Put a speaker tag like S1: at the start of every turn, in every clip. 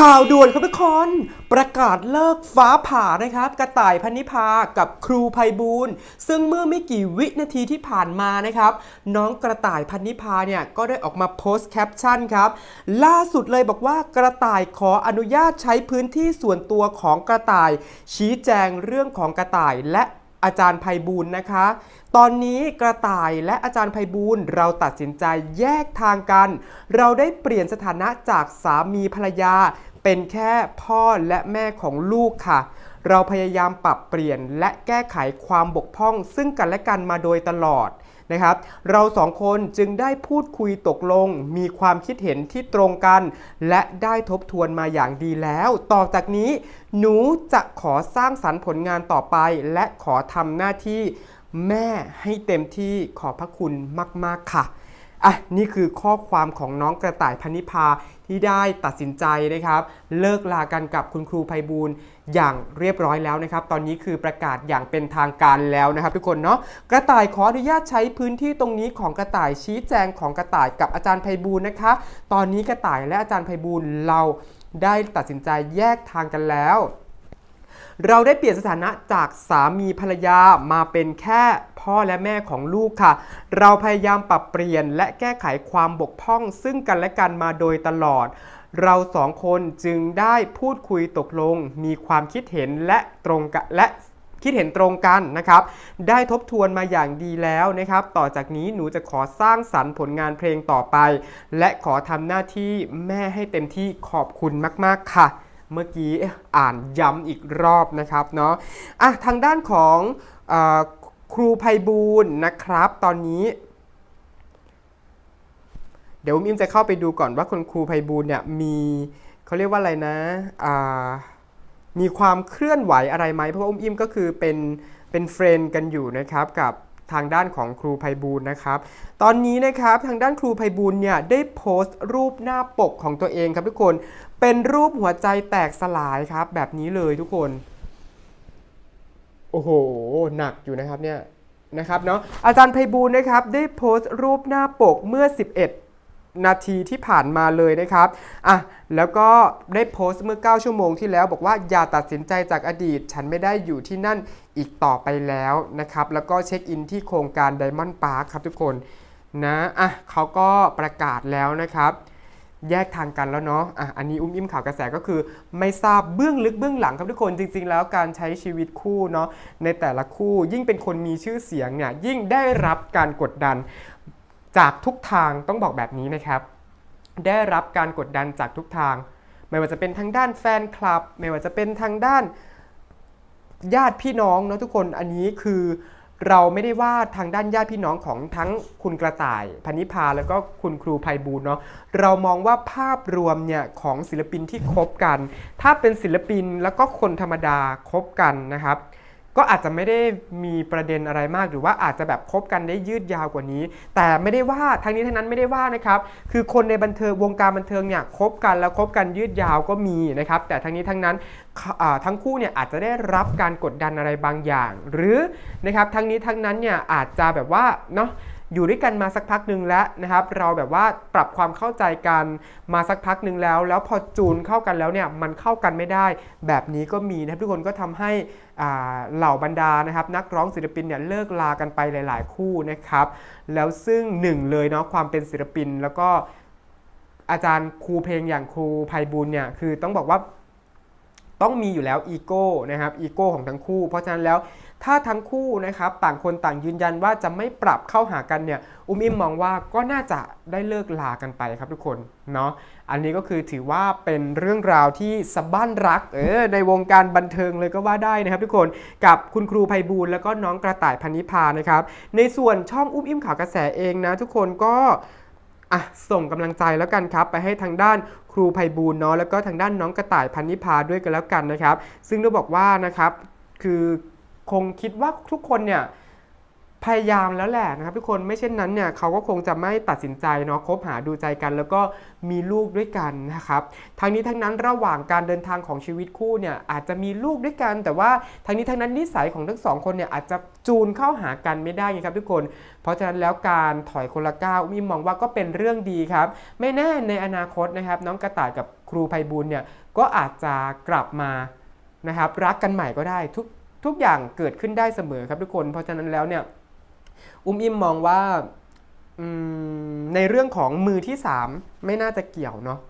S1: ข่าวด่วนครับทุกคน ประกาศเลิกฟ้าผ่านะครับ กระต่ายพันนิพากับครูภัยบูลซึ่งเมื่อไม่กี่วินาทีที่ผ่านมานะครับ น้องกระต่ายพันนิพาเนี่ยก็ได้ออกมาโพสต์แคปชั่นครับ ล่าสุดเลยบอกว่ากระต่ายขออนุญาตใช้พื้นที่ส่วนตัวของกระต่าย ชี้แจงเรื่องของกระต่ายและ อาจารย์ไพบูลนะคะ ตอนนี้กระต่ายและอาจารย์ไพบูลเราตัดสินใจแยกทางกัน เราได้เปลี่ยนสถานะจากสามีภรรยา เป็นแค่พ่อและแม่ของลูกค่ะ เราพยายามปรับเปลี่ยนและแก้ไขความบกพร่องซึ่งกันและกันมาโดยตลอด นะครับ เราสองคนจึงได้พูดคุยตกลง มีความคิดเห็นที่ตรงกัน และได้ทบทวนมาอย่างดีแล้ว ต่อจากนี้ หนูจะขอสร้างสรรค์ผลงานต่อไป และขอทำหน้าที่แม่ให้เต็มที่ขอบพระคุณมาก ๆ ค่ะ อะนี่คือข้อความของน้องกระต่ายพนิพาที่ได้ตัดสินใจนะครับ เลิกลากันกับคุณครูไพบูลอย่างเรียบร้อยแล้วนะครับ ตอนนี้คือประกาศอย่างเป็นทางการแล้วนะครับ ทุกคนเนาะกระต่ายขออนุญาตใช้พื้นที่ตรงนี้ของกระต่ายชี้แจงของกระต่ายกับอาจารย์ไพบูลนะคะ ตอนนี้กระต่ายและอาจารย์ไพบูลเราได้ตัดสินใจแยกทางกันแล้ว เราได้เปลี่ยนสถานะจากสามีภรรยามาเป็นแค่ พ่อและแม่ของลูกค่ะ เราพยายามปรับเปลี่ยนและแก้ไขความบกพร่อง ซึ่งกันและกันมาโดยตลอด เราสองคนจึงได้พูดคุยตกลง มีความคิดเห็นและตรงกันและคิดเห็นตรงกันนะครับ ได้ทบทวนมาอย่างดีแล้วนะครับ ต่อจากนี้หนูจะขอสร้างสรรค์ผลงานเพลงต่อไป และขอทำหน้าที่แม่ให้เต็มที่ขอบคุณมาก ๆ ค่ะ เมื่อกี้อ่านย้ำอีกรอบนะครับเนาะอะทางด้านของอ ครูไพบูลย์นะครับ ตอนนี้ เดี๋ยวอุ้มอิมจะเข้าไปดูก่อนว่าคุณครูไพบูลย์เนี่ยมีเขาเรียกว่าอะไรนะอ่ามีความเคลื่อนไหวอะไรไหมเพราะว่าอุ้มอิมก็คือเป็นเป็นเฟรนด์กันอยู่นะครับกับทางด้านของครูไพบูลย์นะครับ ตอนนี้นะครับทางด้านครูไพบูลย์เนี่ยได้โพสต์รูปหน้าปกของตัวเองครับทุกคน เป็นรูปหัวใจแตกสลายครับแบบนี้เลยทุกคน โอ้โห หนักอยู่นะครับเนี่ยนะครับเนาะอาจารย์ไพบูลนะครับได้โพสต์รูปหน้าปกเมื่อ 11 นาทีที่ผ่านมาเลยนะครับอะแล้วก็ได้โพสต์เมื่อ 9 ชั่วโมงที่แล้ว บอกว่าอย่าตัดสินใจจากอดีต ฉันไม่ได้อยู่ที่นั่นอีกต่อไปแล้วนะครับแล้วก็เช็คอินที่โครงการ Diamond Park ครับทุกคนนะอะเขาก็ประกาศแล้วนะครับ แยกทางกันแล้วเนาะอะอันนี้อุ้มอิ่มข่าวกระแสก็คือ ไม่ทราบเบื้องลึกเบื้องหลังครับทุกคนจริง ๆ แล้วการใช้ชีวิตคู่เนาะในแต่ละคู่ยิ่งเป็นคนมีชื่อเสียงเนี่ยยิ่งได้รับการกดดันจากทุกทางต้องบอกแบบนี้นะครับ ได้รับการกดดันจากทุกทาง ไม่ว่าจะเป็นทางด้านแฟนคลับ ไม่ว่าจะเป็นทางด้านญาติพี่น้องเนาะทุกคนอันนี้คือ เราไม่ได้ว่าทางด้านญาติพี่น้องของทั้งคุณกระต่ายพนิพาแล้วก็คุณครูภัยบูลย์เนาะเรามองว่าภาพรวมเนี่ยของศิลปินที่คบกัน ถ้าเป็นศิลปินแล้วก็คนธรรมดาคบกันนะครับ ก็อาจจะไม่ได้มีประเด็นอะไรมาก หรือว่าอาจจะแบบคบกันได้ยืดยาวกว่านี้ แต่ไม่ได้ว่าทางนี้ทางนั้นไม่ได้ว่านะครับคือคนในบันเทิงวงการบันเทิงเนี่ยคบกันแล้วคบกันยืดยาวก็มีนะครับแต่ทั้งนี้ทั้งนั้นทั้งคู่เนี่ยอาจจะได้รับการกดดันอะไรบางอย่าง หรือนะครับทั้งนี้ทั้งนั้นเนี่ยอาจจะแบบว่าเนาะ อยู่ด้วยกันมาสักพักหนึ่งแล้วนะครับ เราแบบว่าปรับความเข้าใจกันมาสักพักหนึ่งแล้ว แล้วพอจูนเข้ากันแล้วเนี่ยมันเข้ากันไม่ได้ แบบนี้ก็มีนะครับทุกคนก็ทำให้เหล่าบรรดานะครับ นักร้องศิลปินเนี่ยเลิกลากันไปหลาย ๆ คู่นะครับ แล้วซึ่งหนึ่งเลยเนาะความเป็นศิลปินแล้วก็อาจารย์ครูเพลงอย่างครูไพบูลเนี่ยคือต้องบอกว่า ต้องมีอยู่แล้วอีโก้นะครับอีโก้ของทั้งคู่ เพราะฉะนั้นแล้วถ้าทั้งคู่นะครับต่างคนต่างยืนยันว่าจะไม่ปรับเข้าหากันเนี่ยอุ้มอิมมองว่าก็น่าจะได้เลิกลากันไปครับทุกคนเนาะอันนี้ก็คือถือว่าเป็นเรื่องราวที่สะบั้นรักเออในวงการบันเทิงเลยก็ว่าได้นะครับทุกคนกับคุณครูไพบูลแล้วก็น้องกระต่ายพันนิพานะครับในส่วนช่องอุ้มอิมข่าวกระแสเองนะทุกคนก็ อะส่งกำลังใจแล้วกันครับไปให้ทางด้านครูไพบูลเนาะแล้วก็ทางด้านน้องกระต่ายพันนิพาด้วยกันแล้วกันนะครับ ซึ่งต้องบอกว่านะครับคือคงคิดว่าทุกคนเนี่ย พยายามแล้วแหละนะครับทุกคนไม่เช่นนั้นเนี่ยเขาก็คงจะไม่ตัดสินใจเนาะคบหาดูใจกัน แล้วก็มีลูกด้วยกันนะครับทั้งนี้ทั้งนั้นระหว่างการเดินทางของชีวิตคู่เนี่ยอาจจะมีลูกด้วยกัน แต่ว่าทั้งนี้ทั้งนั้นนิสัยของทั้งสองคนเนี่ยอาจจะจูนเข้าหากันไม่ได้ไงครับทุกคน เพราะฉะนั้นแล้วการถอยคนละก้าวมิมมองว่าก็เป็นเรื่องดีครับ ไม่แน่ในอนาคตนะครับ น้องกระต่ายกับครูไพบูลย์เนี่ยก็อาจจะกลับมานะครับรักกันใหม่ก็ได้ทุกทุกอย่างเกิดขึ้นได้เสมอครับทุกคน เพราะฉะนั้นแล้วเนี่ย อุ้มอิมมองว่าในเรื่องของมือที่ 3 ไม่น่าจะเกี่ยวเนาะ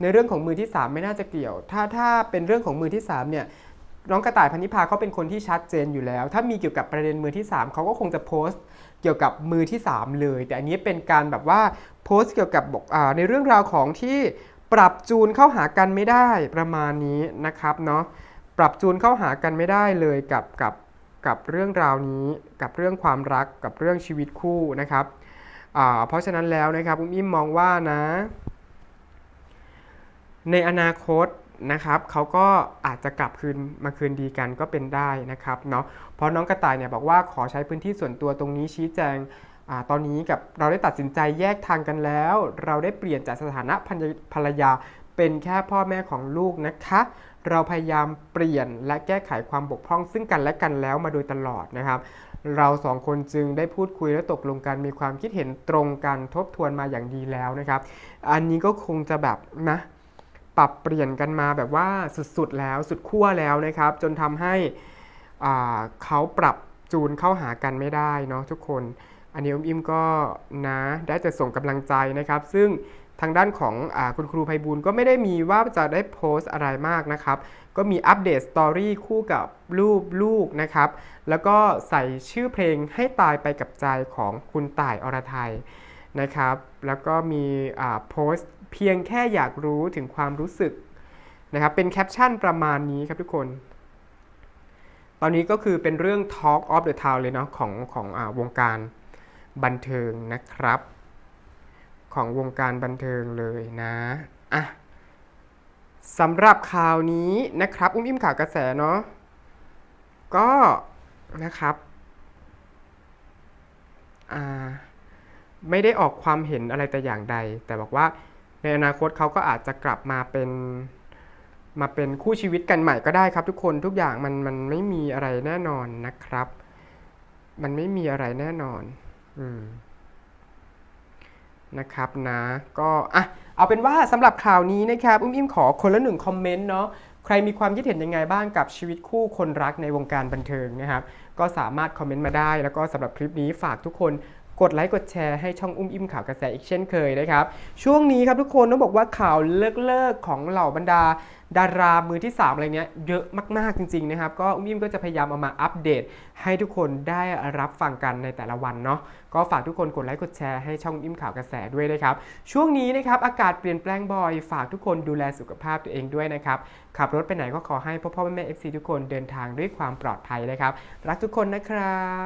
S1: ในเรื่องของมือที่ 3 ไม่น่าจะเกี่ยว ถ้าถ้าเป็นเรื่องของมือที่3เนี่ยน้องกระต่ายพันิพาเขาเป็นคนที่ชัดเจนอยู่แล้ว ถ้ามีเกี่ยวกับประเด็นมือที่ 3 เขาก็คงจะโพสต์เกี่ยวกับมือที่ 3 เลย แต่อันนี้เป็นการแบบว่าโพสต์เกี่ยวกับบอกในเรื่องราวของที่ปรับจูนเข้าหากันไม่ได้ประมาณนี้นะครับเนาะปรับจูนเข้าหากันไม่ได้เลยกับกับ กับเรื่องราวนี้กับเรื่องความรักกับเรื่องชีวิตคู่นะครับเพราะฉะนั้นแล้วนะครับอุ้มอิ่มมองว่านะ ในอนาคตนะครับเขาก็อาจจะกลับคืนมาคืนดีกันก็เป็นได้นะครับเนาะเพราะน้องกระต่ายเนี่ยบอกว่าขอใช้พื้นที่ส่วนตัวตรงนี้ชี้แจงอตอนนี้กับเราได้ตัดสินใจแยกทางกันแล้ว เราได้เปลี่ยนจากสถานะภรรยาเป็นแค่พ่อแม่ของลูกนะคะ เราพยายามเปลี่ยนและแก้ไขความบกพร่องซึ่งกันและกันแล้วมาโดยตลอดนะครับ เราสองคนจึงได้พูดคุยและตกลงกันมีความคิดเห็นตรงกันทบทวนมาอย่างดีแล้วนะครับ อันนี้ก็คงจะแบบนะปรับเปลี่ยนกันมาแบบว่าสุดๆแล้วสุดขั้วแล้วนะครับ จนทำให้เขาปรับจูนเข้าหากันไม่ได้เนาะทุกคน อันนี้อมอิมก็นะได้จะส่งกำลังใจนะครับ ซึ่ง ทางด้านของอคุณครูไพบูลก็ไม่ได้มีว่าจะได้โพสต์อะไรมากนะครับ ก็มีอัปเดตสตอรี่คู่กับรูปลูกนะครับ แล้วก็ใส่ชื่อเพลงให้ตายไปกับใจของคุณต่ายอรไทยนะครับ แล้วก็มีอ่าโพสต์เพียงแค่อยากรู้ถึงความรู้สึกนะครับ เป็นแคปชั่นประมาณนี้ครับทุกคน ตอนนี้ก็คือเป็นเรื่อง Talk of the Town เลยเนาะของของอวงการบันเทิงนะครับ ของวงการบันเทิงเลยนะอะสำหรับข่าวนี้นะครับ อุ้มอิ่มข่าวกระแสเนาะก็นะครับอ่าไม่ได้ออกความเห็นอะไรแต่อย่างใด แต่บอกว่าในอนาคตเขาก็อาจจะกลับมาเป็นมาเป็นคู่ชีวิตกันใหม่ก็ได้ครับทุกคนทุกอย่างมันมันไม่มีอะไรแน่นอนนะครับ มันไม่มีอะไรแน่นอน อืม นะครับนะก็อะเอาเป็นว่าสำหรับข่าวนี้นะครับอุ้มอิ่มขอคนละหนึ่งคอมเมนต์เนาะใครมีความคิดเห็นยังไงบ้างกับชีวิตคู่คนรักในวงการบันเทิงนะครับ ก็สามารถคอมเมนต์มาได้ แล้วก็สำหรับคลิปนี้ฝากทุกคน กดไลค์กดแชร์ให้ช่องอุ้มอิ่มข่าวกระแสอีกเช่นเคยนะครับ ช่วงนี้ครับทุกคนต้องบอกว่าข่าวเลิกเลิกของเหล่าบรรดา ดารามือที่ 3 อะไรเนี้ยเยอะมาก ๆ จริง ๆ นะครับ ก็อุ้มอิ่มก็จะพยายามเอามาอัปเดต ให้ทุกคนได้รับฟังกันในแต่ละวันเนาะก็ฝากทุกคนกดไลค์กดแชร์ให้ช่องอิ่มข่าวกระแสด้วยนะครับ ช่วงนี้นะครับอากาศเปลี่ยนแปลงบ่อย ฝากทุกคนดูแลสุขภาพตัวเองด้วยนะครับขับรถไปไหนก็ขอให้พ่อพ่อแม่แม่เอฟซีทุกคนเดินทางด้วยความปลอดภัยนะครับ รักทุกคนนะครับ